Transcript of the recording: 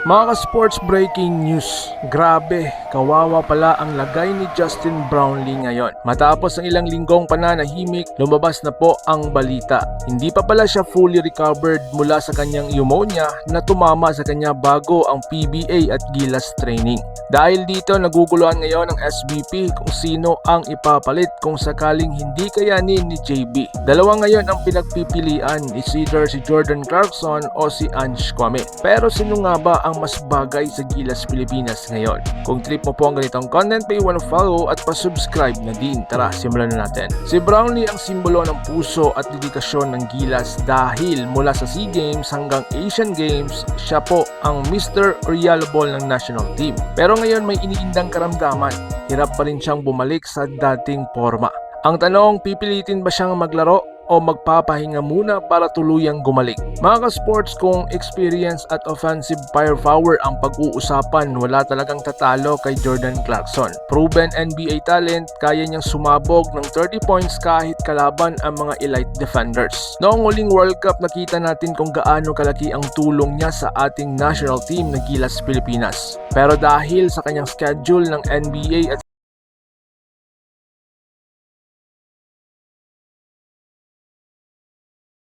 Mga ka-sports breaking news. Grabe, kawawa pala ang lagay ni Justin Brownlee ngayon. Matapos ang ilang linggong pananahimik, lumabas na po ang balita. Hindi pa pala siya fully recovered mula sa kanyang pneumonia na tumama sa kanya bago ang PBA at Gilas training. Dahil dito naguguluhan ngayon ang SBP kung sino ang ipapalit kung sakaling hindi kayanin ni JB. Dalawa ngayon ang pinagpipilian, is either si Jordan Clarkson o si Ange Kwame. Pero sino nga ba ang mas bagay sa Gilas Pilipinas ngayon? Kung trip mo po ang ganitong content, pay wanna follow at pa-subscribe na din. Tara, simulan na natin. Si Brownlee ang simbolo ng puso at dedikasyon ng Gilas dahil mula sa SEA Games hanggang Asian Games, siya po ang Mr. Reliable ng national team. Pero ngayon may iniindang karamdaman. Hirap pa rin siyang bumalik sa dating forma. Ang tanong, pipilitin ba siyang maglaro o magpapahinga muna para tuluyang gumaling. Mga ka-sports, kung experience at offensive firepower ang pag-uusapan, wala talagang tatalo kay Jordan Clarkson. Proven NBA talent, kaya niyang sumabog ng 30 points kahit kalaban ang mga elite defenders. Noong huling World Cup, nakita natin kung gaano kalaki ang tulong niya sa ating national team na Gilas Pilipinas. Pero dahil sa kanyang schedule ng NBA at